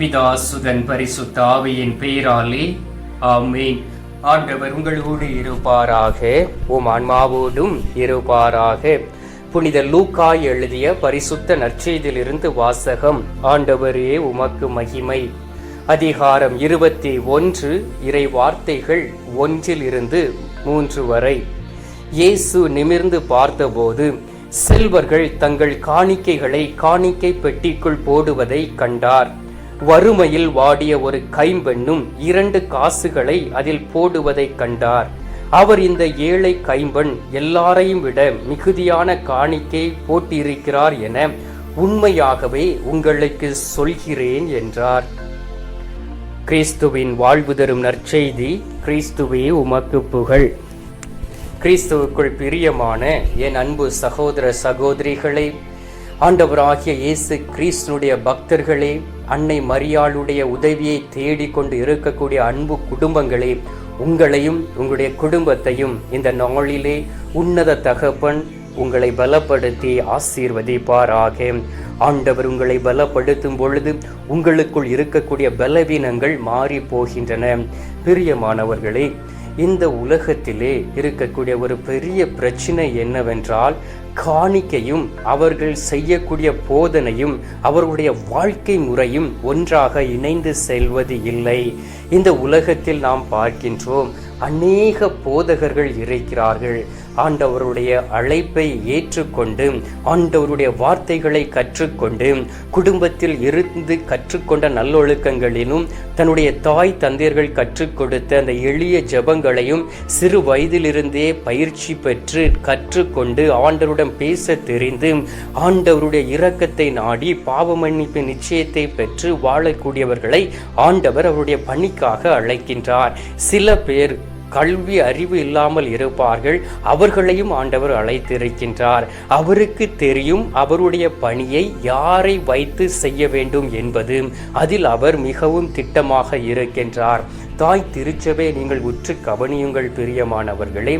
பிதாசுதன் பரிசுத்தாவியின் பெயராலே ஆமீன். ஆண்டவர் உங்களோடு இருப்பாராக உம் ஆன்மாவோடும் இருப்பாராக. புனித லூக்காய் எழுதிய பரிசுத்த நற்செய்தியிலிருந்து வாசகம் ஆண்டவரே உமக்கு மகிமை. அதிகாரம் இருபத்தி ஒன்று இறை வார்த்தைகள் ஒன்றிலிருந்து மூன்று வரை. இயேசு நிமிர்ந்து பார்த்தபோது செல்வர்கள் தங்கள் காணிக்கைகளை காணிக்கை பெட்டிக்குள் போடுவதை கண்டார். வறுமையில் வாடிய ஒரு கைம்பெண்ணும் இரண்டு காசுகளை அதில் போடுவதைக் கண்டார். அவர் இந்த ஏழை கைம்பெண் எல்லாரையும் விட மிகுதியான காணிக்கை போட்டிருக்கிறார் என உண்மையாகவே உங்களுக்கு சொல்கிறேன் என்றார். கிறிஸ்துவின் வாழ்வு தரும் நற்செய்தி கிறிஸ்துவே உமக்கு புகழ். கிறிஸ்துவுக்குள் பிரியமான என் அன்பு சகோதர சகோதரிகளை ஆண்டவராகிய இயேசு கிறிஸ்துனுடைய பக்தர்களே அன்னை மரியாளுடைய உதவியை தேடிக்கொண்டு இருக்கக்கூடிய அன்பு குடும்பங்களே உங்களையும் உங்களுடைய குடும்பத்தையும் இந்த நாளிலே உன்னத தகப்பன் உங்களை பலப்படுத்தி ஆசீர்வதிப்பாராக. ஆண்டவர் உங்களை பலப்படுத்தும் பொழுது உங்களுக்குள் இருக்கக்கூடிய பலவீனங்கள் மாறி போகின்றன. பிரியமானவர்களே இந்த உலகத்திலே இருக்கக்கூடிய ஒரு பெரிய பிரச்சனை என்னவென்றால் காணிக்கையும் அவர்கள் செய்யக்கூடிய போதனையும் அவர்களுடைய வாழ்க்கை முறையும் ஒன்றாக இணைந்து செல்வது இல்லை. இந்த உலகத்தில் நாம் பார்க்கின்றோம் அநேக போதகர்கள் இருக்கிறார்கள். ஆண்டவருடைய அழைப்பை ஏற்றுக்கொண்டு ஆண்டவருடைய வார்த்தைகளை கற்றுக்கொண்டு குடும்பத்தில் இருந்து கற்றுக்கொண்ட நல்லொழுக்கங்களிலும் தன்னுடைய தாய் தந்தையர்கள் கற்றுக் கொடுத்த அந்த எளிய ஜபங்களையும் சிறு வயதிலிருந்தே பயிற்சி பெற்று கற்றுக்கொண்டு ஆண்டவருடன் பேச தெரிந்து ஆண்டவருடைய இரக்கத்தை நாடி பாவ மன்னிப்பு நிச்சயத்தை பெற்று வாழக்கூடியவர்களை ஆண்டவர் அவருடைய பணிக்காக அழைக்கின்றார். சில பேர் கல்வி அறிவு இல்லாமல் இருப்பார்கள். அவர்களையும் ஆண்டவர் அழைத்திருக்கின்றார். அவருக்கு தெரியும் அவருடைய பணியை யாரை வைத்து செய்ய வேண்டும் என்பது. அதில் அவர் மிகவும் திட்டமாக இருக்கின்றார். தாய் திருச்சபை நீங்கள் உற்று கவனியுங்கள் பிரியமானவர்களே.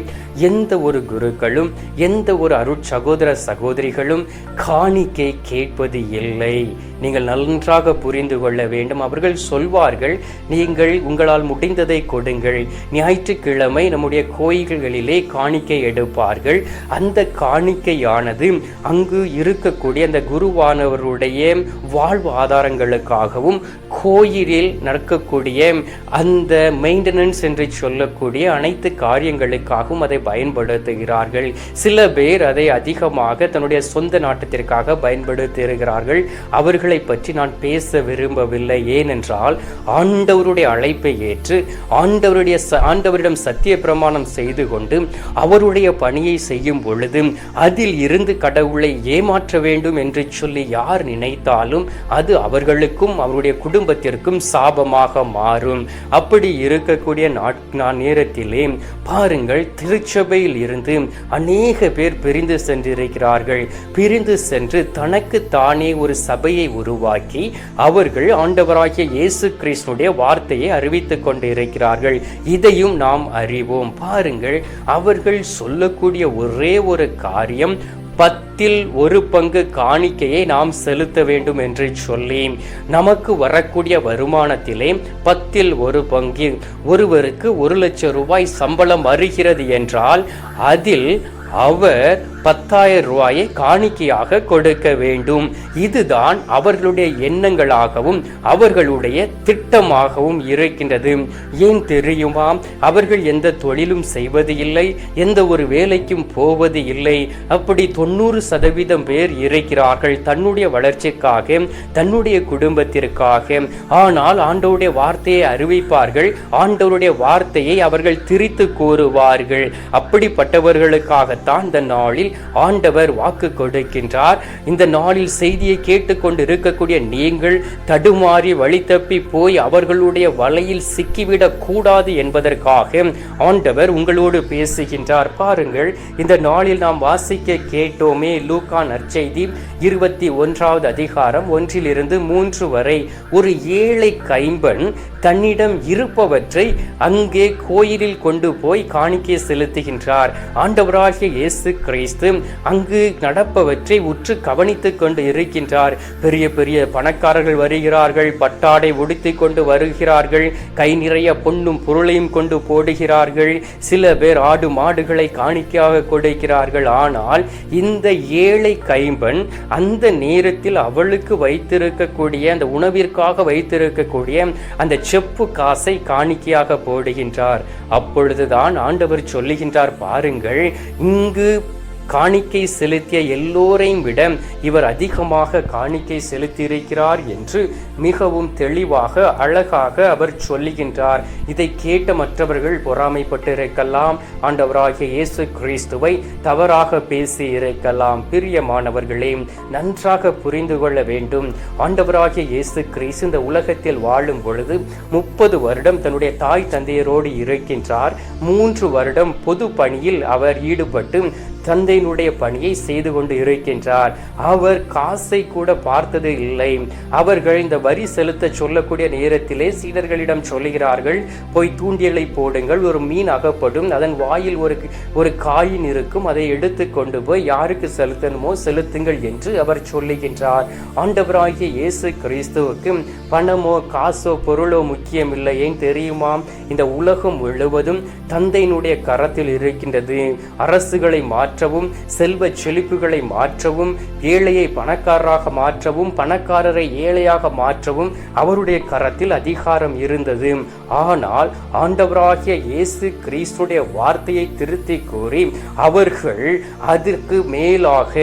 எந்த ஒரு குருக்களும் எந்த ஒரு அருட்சகோதர சகோதரிகளும் காணிக்கை கேட்பது இல்லை. நீங்கள் நன்றாக புரிந்து கொள்ள வேண்டும். அவர்கள் சொல்வார்கள் நீங்கள் உங்களால் முடிந்ததை கொடுங்கள். ஞாயிற்றுக்கிழமை நம்முடைய கோயில்களிலே காணிக்கை எடுப்பார்கள். அந்த காணிக்கையானது அங்கு இருக்கக்கூடிய அந்த குருவானவருடைய வாழ்வு ஆதாரங்களுக்காகவும் கோயிலில் நடக்கக்கூடிய அந்த இந்த மெயின்டெனன்ஸ் என்று சொல்லக்கூடிய அனைத்து காரியங்களுக்காகவும் அதை பயன்படுத்துகிறார்கள். சில பேர் அதை அதிகமாக தன்னுடைய சொந்த நாட்டத்திற்காக பயன்படுத்துகிறார்கள். அவர்களை பற்றி நான் பேச விரும்பவில்லை. ஏனென்றால் ஆண்டவருடைய அழைப்பை ஏற்று ஆண்டவருடைய ஆண்டவரிடம் சத்திய பிரமாணம் செய்து கொண்டு அவருடைய பணியை செய்யும் பொழுது அதில் இருந்து கடவுளை ஏமாற்ற வேண்டும் என்று சொல்லி யார் நினைத்தாலும் அது அவர்களுக்கும் அவருடைய குடும்பத்திற்கும் சாபமாக மாறும். அப்படி இருக்கக்கூடிய நாட் நான் நேரத்திலே பாருங்கள் திருச்சபையில் இருந்து அநேக பேர் பிரிந்து சென்றிருக்கிறார்கள். பிரிந்து சென்று தனக்கு தானே ஒரு சபையை உருவாக்கி அவர்கள் ஆண்டவராகிய இயேசு கிறிஸ்துடைய வார்த்தையை அறிவித்துக் கொண்டிருக்கிறார்கள். இதையும் நாம் அறிவோம். பாருங்கள் அவர்கள் சொல்லக்கூடிய ஒரே ஒரு காரியம் பத்தில் ஒரு பங்கு காணிக்கையை நாம் செலுத்த வேண்டும் என்று சொல்லி நமக்கு வரக்கூடிய வருமானத்திலே பத்தில் ஒரு பங்கு ஒருவருக்கு ஒரு லட்சம் ரூபாய் சம்பளம் வருகிறது என்றால் அதில் அவர் பத்தாயிரம் ரூபாயை காணிக்கையாக கொடுக்க வேண்டும். இதுதான் அவர்களுடைய எண்ணங்களாகவும் அவர்களுடைய திட்டமாகவும் இருக்கின்றது. ஏன் தெரியுமா? அவர்கள் எந்த தொழிலும் செய்வது இல்லை எந்த ஒரு வேலைக்கும் போவது இல்லை. அப்படி தொண்ணூறு சதவீதம் பேர் இருக்கிறார்கள் தன்னுடைய வளர்ச்சிக்காக தன்னுடைய குடும்பத்திற்காக. ஆனால் ஆண்டவருடைய வார்த்தையை அறிவிப்பார்கள் ஆண்டவருடைய வார்த்தையை அவர்கள் திரித்து கூறுவார்கள். அப்படிப்பட்டவர்களுக்காகத்தான் இந்த நாளில் ஆண்டவர் வாக்கு கொடுக்கின்றார். இந்த நாளில் செய்தியை கேட்டுக்கொண்டு இருக்கக்கூடிய நீங்கள் தடுமாறி வழி தப்பி போய் அவர்களுடைய வலையில் சிக்கிவிடக் கூடாது என்பதற்காக ஆண்டவர் உங்களோடு பேசுகின்றார். பாருங்கள் இந்த நாளில் நாம் வாசிக்க கேட்டோமே லூகா நற்செய்தி இருபத்தி ஒன்றாவது அதிகாரம் ஒன்றிலிருந்து மூன்று வரை. ஒரு ஏழை கைம்பன் தன்னிடம் இருப்பவற்றை அங்கே கோயிலில் கொண்டு போய் காணிக்கை செலுத்துகின்றார். ஆண்டவராகிய இயேசு கிறிஸ்து கிறிஸ்து அங்கு நடப்பவற்றை உற்று கவனித்துக் கொண்டு இருக்கின்றார். பெரிய பெரிய பணக்காரர்கள் வருகிறார்கள் பட்டாடை உடுத்திக் கொண்டு வருகிறார்கள் கை நிறைய பொன்னும் பொருளையும் கொண்டு போடுகிறார்கள் சில பேர் ஆடு மாடுகளை காணிக்கையாக கொடுக்கிறார்கள். ஆனால் இந்த ஏழை கைம்பன் அந்த நேரத்தில் அவளுக்கு வைத்திருக்கக்கூடிய அந்த உணவிற்காக வைத்திருக்கக்கூடிய அந்த செப்பு காசை காணிக்கையாக போடுகின்றார். அப்பொழுதுதான் ஆண்டவர் சொல்லுகின்றார் பாருங்கள் இங்கு காணிக்கை செலுத்திய எல்லோரையும் விட இவர் அதிகமாக காணிக்கை செலுத்தியிருக்கிறார் என்று மிகவும் தெளிவாக அழகாக அவர் சொல்லுகின்றார். இதை கேட்ட மற்றவர்கள் பொறாமைப்பட்டிருக்கலாம். ஆண்டவராகிய இயேசு கிறிஸ்துவை தவறாக பேசி இருக்கலாம் பிரியமானவர்களே நன்றாக புரிந்து கொள்ள வேண்டும். ஆண்டவராகிய இயேசு கிறிஸ்து இந்த உலகத்தில் வாழும் பொழுது முப்பது வருடம் தன்னுடைய தாய் தந்தையரோடு இருக்கின்றார். மூன்று வருடம் பொது பணியில் அவர் ஈடுபட்டு தந்தையினுடைய பணியை செய்து கொண்டு இருக்கின்றார். அவர் காசை கூட பார்த்தது இல்லை. அவர்கள் இந்த வரி செலுத்த சொல்லக்கூடிய நேரத்திலே சீடர்களிடம் சொல்லுகிறார்கள் போய் தூண்டியலை போடுங்கள் ஒரு மீன் அகப்படும் அதன் வாயில் ஒரு ஒரு காயின் இருக்கும் அதை எடுத்து கொண்டு போய் யாருக்கு செலுத்தணுமோ செலுத்துங்கள் என்று அவர் சொல்லுகின்றார். ஆண்டவராகிய இயேசு கிறிஸ்துவுக்கு பணமோ காசோ பொருளோ முக்கியமில்லை. ஏன் தெரியுமா? இந்த உலகம் முழுவதும் தந்தையினுடைய கரத்தில் இருக்கின்றது. அரசுகளை மாற்றவும் செல்வ செழிப்புகளை மாற்றவும் ஏழையை பணக்காரராக மாற்றவும் பணக்காரரை ஏழையாக மாற்றவும் அவருடைய கரத்தில் அதிகாரம் இருந்தது. ஆனால் ஆண்டவராகிய இயேசு கிறிஸ்துடைய வார்த்தையை திருத்தி கூறி அவர்கள் அதற்கு மேலாக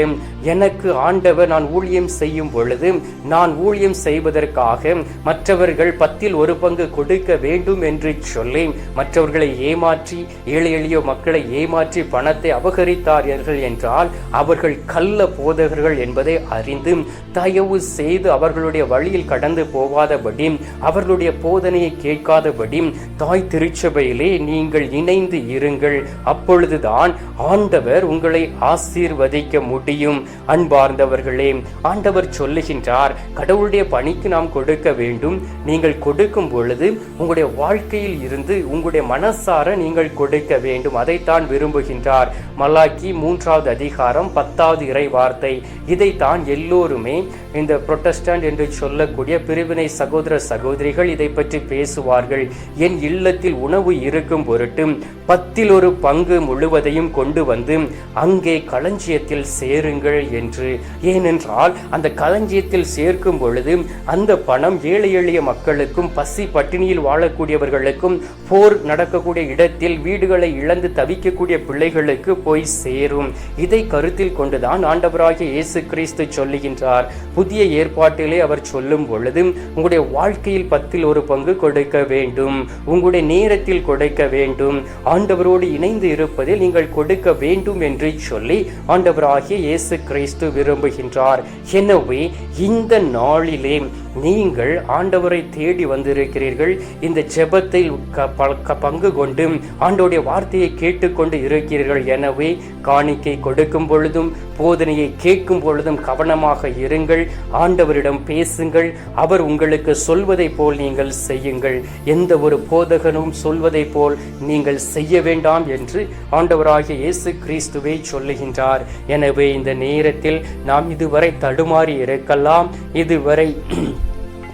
எனக்கு ஆண்டவர் நான் ஊழியம் செய்யும் பொழுது நான் ஊழியம் செய்வதற்காக மற்றவர்கள் பத்தில் ஒரு பங்கு கொடுக்க வேண்டும் என்று சொல்லி மற்றவர்களை ஏமாற்றி ஏழை எளிய மக்களை ஏமாற்றி பணத்தை அபகரித்தார் அபகரித்தார்கள் என்றால் அவர்கள் கள்ள போதகர்கள் என்பதை அறிந்து தயவு செய்து அவர்களுடைய வழியில் கடந்து போகாதபடி அவர்களுடைய போதனையை கேட்காதபடி தாய் திருச்சபையிலே நீங்கள் இணைந்து இருங்கள். அப்பொழுதுதான் ஆண்டவர் உங்களை ஆசீர்வதிக்க முடியும். அன்பார்ந்தவர்களே ஆண்டவர் சொல்லுகின்றார் கடவுளுடைய பணிக்கு நாம் கொடுக்க வேண்டும். நீங்கள் கொடுக்கும் பொழுது உங்களுடைய வாழ்க்கையில் இருந்து உங்களுடைய மனசார நீங்கள் கொடுக்க வேண்டும். அதைத்தான் விரும்புகின்றார். மலாக்கி மூன்றாவது அதிகாரம் பத்தாவது இறை வார்த்தை. இதைத்தான் எல்லோருமே இந்த புரொட்டஸ்டன்ட் என்று சொல்லக்கூடிய பிரிவினை சகோதர சகோதரிகள் இதை பற்றி பேசுவார்கள். என் இல்லத்தில் உணவு இருக்கும் பொருட்டு பத்தில் ஒரு பங்கு முழுவதையும் கொண்டு வந்து அங்கே களஞ்சியத்தில் சேருங்கள் என்று. ஏனென்றால் அந்த களஞ்சியத்தில் சேர்க்கும் பொழுது அந்த பணம் ஏழை எளிய மக்களுக்கும் பசி பட்டினியில் வாழக்கூடியவர்களுக்கும் போர் நடக்கக்கூடிய இடத்தில் வீடுகளை இழந்து தவிக்கக்கூடிய பிள்ளைகளுக்கு போய் ஏறும். இதை கருத்தில் கொண்டுதான் ஆண்டவராகிய இயேசு கிறிஸ்து சொல்லுகின்றார். புதிய ஏற்பாட்டிலே அவர் சொல்லும் பொழுது உங்களுடைய வாழ்க்கையில் பத்தில் ஒரு பங்கு கொடுக்க வேண்டும். உங்களுடைய நேரத்தில் கொடுக்க வேண்டும். ஆண்டவரோடு இணைந்து இருப்பதில் நீங்கள் கொடுக்க வேண்டும் என்று சொல்லி ஆண்டவராகிய இயேசு கிறிஸ்து விரும்புகின்றார். எனவே இந்த நாளிலே நீங்கள் ஆண்டவரை தேடி வந்திருக்கிறீர்கள். இந்த ஜெபத்தில் க- ப- க- பங்கு கொண்டு ஆண்டோடைய வார்த்தையை கேட்டுக்கொண்டு இருக்கிறீர்கள். எனவே காணிக்கை கொடுக்கும் பொழுதும் போதனையை கேட்கும் பொழுதும் கவனமாக இருங்கள். ஆண்டவரிடம் பேசுங்கள். அவர் உங்களுக்கு சொல்வதை போல் நீங்கள் செய்யுங்கள். எந்த ஒரு போதகனும் சொல்வதை போல் நீங்கள் செய்ய வேண்டாம் என்று ஆண்டவராகிய இயேசு கிறிஸ்துவை சொல்லுகின்றார். எனவே இந்த நேரத்தில் நாம் இதுவரை தடுமாறி இருக்கலாம். இதுவரை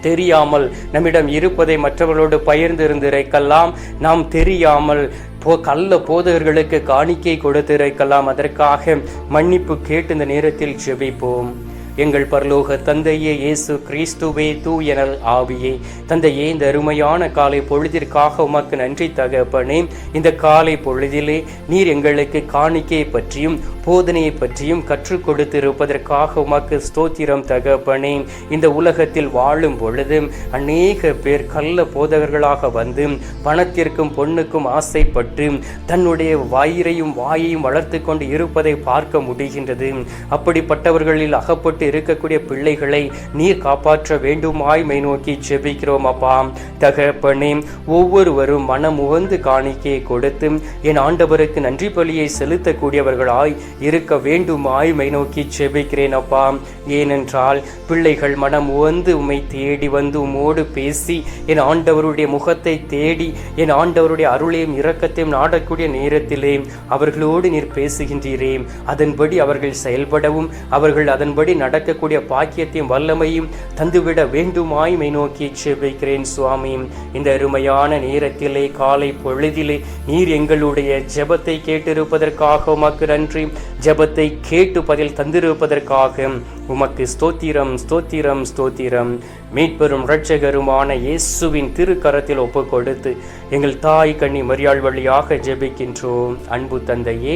தெரியாமல் நம்மிடம் இருப்பதை மற்றவர்களோடு பகிர்ந்து இருந்திருக்கலாம். நாம் தெரியாமல் போ கள்ள போதகர்களுக்கு காணிக்கை கொடுத்திருக்கலாம். அதற்காக மன்னிப்பு கேட்டு இந்த நேரத்தில் செபிப்போம் எங்கள் பரலோக தந்தையே இயேசு கிறிஸ்துவே தூயனல் ஆவியே. தந்தையே இந்த அருமையான காலை பொழுதிற்காக உமக்கு நன்றி தகப்பனே. இந்த காலை பொழுதிலே நீர் எங்களுக்கு காணிக்கை பற்றியும் போதனையை பற்றியும் கற்றுக் கொடுத்திருப்பதற்காக உமக்கு ஸ்தோத்திரம் தகப்பனே. இந்த உலகத்தில் வாழும் பொழுது அநேக பேர் கள்ள போதகர்களாக வந்து பணத்திற்கும் பொண்ணுக்கும் ஆசைப்பட்டு தன்னுடைய வயிறையும் வாயையும் வளர்த்து கொண்டு இருப்பதை பார்க்க முடிகின்றது. அப்படிப்பட்டவர்களில் அகப்பட்டு பாதிக்கப்பட்டு இருக்கக்கூடிய பிள்ளைகளை நீர் காப்பாற்ற வேண்டுமாய் மை நோக்கி செபிக்கிறோம் அப்பா. தகப்பனே ஒவ்வொருவரும் மனம் உவந்து காணிக்கையை கொடுத்து என் ஆண்டவருக்கு நன்றி பலியை செலுத்தக்கூடியவர்களாய் இருக்க வேண்டுமாய் மை நோக்கி செபிக்கிறேன் அப்பா. ஏனென்றால் பிள்ளைகள் மனம் உவந்து உமை தேடி வந்து உம்மோடு பேசி என் ஆண்டவருடைய முகத்தை தேடி என் ஆண்டவருடைய அருளையும் இரக்கத்தையும் நாடக்கூடிய நேரத்திலே அவர்களோடு நீர் பேசுகின்றீரே. அதன்படி அவர்கள் செயல்படவும் அவர்கள் அதன்படி நடக்கக்கூடிய பாக்கியத்தையும் வல்லமையும் தந்துவிட வேண்டுமாய் மை நோக்கி ஜெபிக்கிறேன் சுவாமி. இந்த அருமையான நேரத்திலே காலை பொழுதிலே நீர் எங்களுடைய ஜெபத்தை கேட்டிருப்பதற்காக உமக்கு நன்றி. ஜெபத்தை கேட்டு பதில் தந்திருப்பதற்காக உமக்கு ஸ்தோத்திரம் ஸ்தோத்திரம் ஸ்தோத்திரம். மீட்பெரும் இரட்சகருமான இயேசுவின் திருக்கரத்தில் ஒப்பு கொடுத்து எங்கள் தாய் கண்ணி மரியாள் வழியாக ஜெபிக்கின்றோம். அன்பு தந்தையே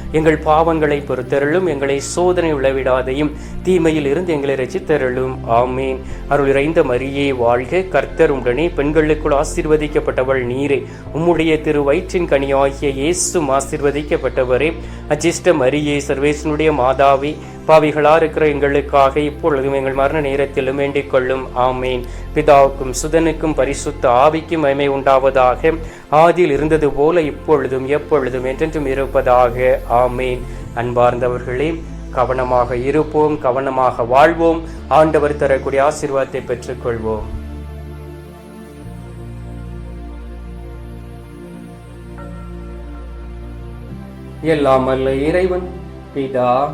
எங்கள் பாவங்களை பொறுத்தருளும் எங்களை சோதனை உளவிடாதையும் தீமையில் இருந்து எங்களை ரசித்தருளும். ஆமீன். அருள் இறைந்த மரியே வாழ்க கர்த்தர் உடனே பெண்களுக்குள் ஆசீர்வதிக்கப்பட்டவள் நீரே. உம்முடைய திரு வயிற்றின் கனியாகிய இயேசும் ஆசீர்வதிக்கப்பட்டவரே. அஜிஷ்ட மரியே சர்வேசனுடைய மாதாவே பாவிகளா இருக்கிற எங்களுக்காக இப்பொழுதும் எங்கள் மரண நேரத்திலும் வேண்டிக் கொள்ளும். ஆமேன். பிதாவுக்கும் சுதனுக்கும் பரிசுத்த ஆவிக்கும் மகிமை உண்டாவதாக. ஆதியில் இருந்தது போல இப்பொழுதும் எப்பொழுதும் என்றென்றும் இருப்பதாக. ஆமேன். அன்பார்ந்தவர்களே கவனமாக இருப்போம் கவனமாக வாழ்வோம். ஆண்டவர் தரக்கூடிய ஆசீர்வாதத்தை பெற்றுக்கொள்வோம். எல்லாம் அல்ல இறைவன் பிதா.